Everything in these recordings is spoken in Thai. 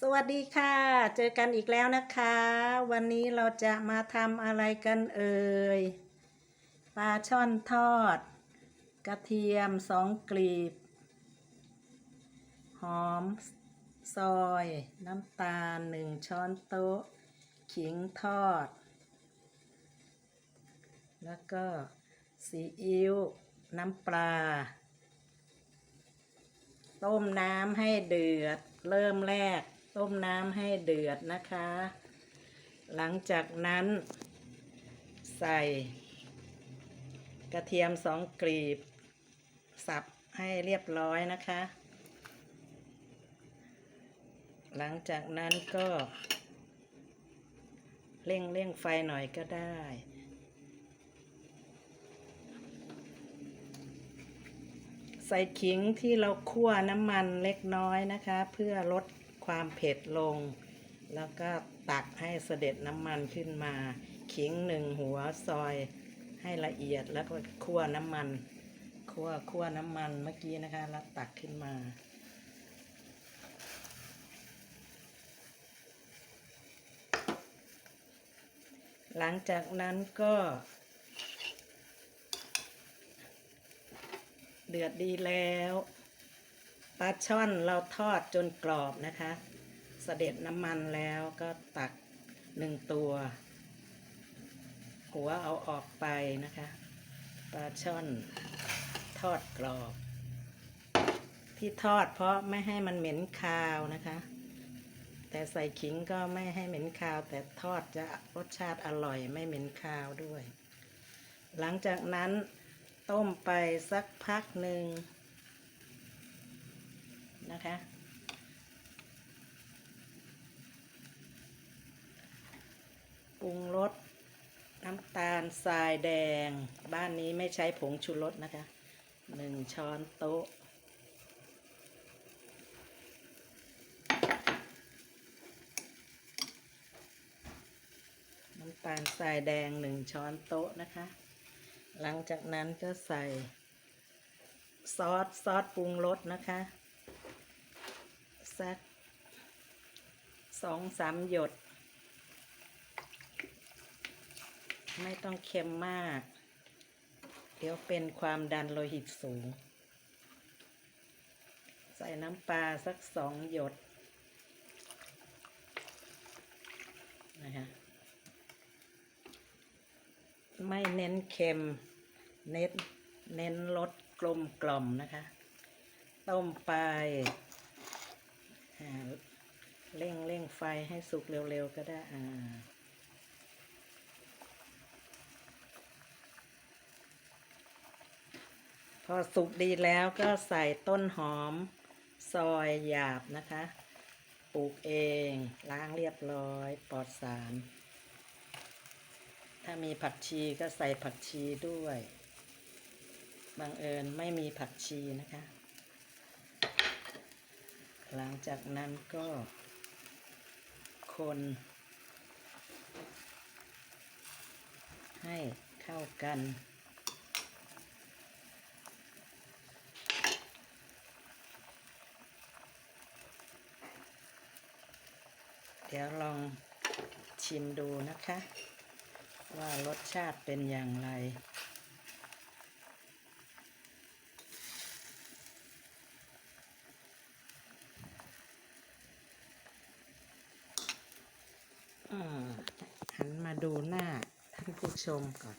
สวัสดีค่ะ เจอกันอีกแล้วนะคะ วันนี้เราจะมาทำอะไรกันเอ่ยปลาช่อนทอด กระเทียมสองกลีบ หอม ซอย น้ำตาลหนึ่งช้อนโต๊ะ ขิงทอด แล้วก็ซีอิ๊วน้ำปลา ต้มน้ำให้เดือด เริ่มแรก ต้มน้ำให้เดือดนะคะ หลังจากนั้น ใส่ กระเทียมสองกลีบ สับให้เรียบร้อยนะคะ หลังจากนั้นก็เร่งเร่งไฟหน่อยก็ได้ ใส่ขิงที่เราคั่วน้ำมันเล็กน้อยนะคะ เพื่อลด ความเผ็ดลง แล้วก็ตักให้เสด็จน้ำมันขึ้นมา ขิงหนึ่งหัวซอยให้ละเอียดแล้วก็คั่วน้ำมันคั่วคั่วน้ำมันเมื่อกี้นะคะ แล้วตักขึ้นมาหลังจากนั้นก็ เดือดดีแล้ว ลาช่อนเราทอดจนกรอบนะคะ เสด็จน้ำมันแล้วก็ตักหนึ่งตัว หัวเอาออกไปนะคะ ปลาช่อนทอดกรอบ ที่ทอดเพราะไม่ให้มันเหม็นคาวนะคะ แต่ใส่ขิงก็ไม่ให้เหม็นคาว แต่ทอดจะรสชาติอร่อยไม่เหม็นคาวด้วย หลังจากนั้นต้มไปสักพักหนึ่ง นะคะ ปรุงรสน้ำตาลทรายแดง บ้านนี้ไม่ใช้ผงชูรสนะคะหนึ่งช้อนโต๊ะ น้ำตาลทรายแดงหนึ่งช้อนโต๊ะนะคะ หลังจากนั้นก็ใส่ซอสซอสปรุงรสนะคะ สักสองสามหยด ไม่ต้องเค็มมาก เดี๋ยวเป็นความดันโลหิตสูง ใส่น้ำปลาสักสองหยดนะคะไม่เน้นเค็ม เน้น เน้นรสกลมกล่อมนะคะ ต้มไป เร่งเร่งไฟให้สุกเร็วๆ ก็ได้อ่าพอสุกดีแล้วก็ใส่ต้นหอม ซอยหยาบนะคะ ปลูกเองล้างเรียบร้อยปลอดสาร ถ้ามีผักชีก็ใส่ผักชีด้วย บังเอิญไม่มีผักชีนะคะ หลังจากนั้นก็คนให้เข้ากัน เดี๋ยวลองชิมดูนะคะ ว่ารสชาติเป็นอย่างไร อ่าหันมา ดูหน้าท่านผู้ชมก่อน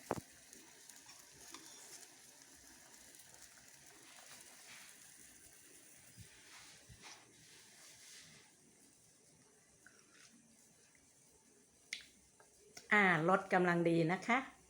อ่า รถกำลังดีนะคะ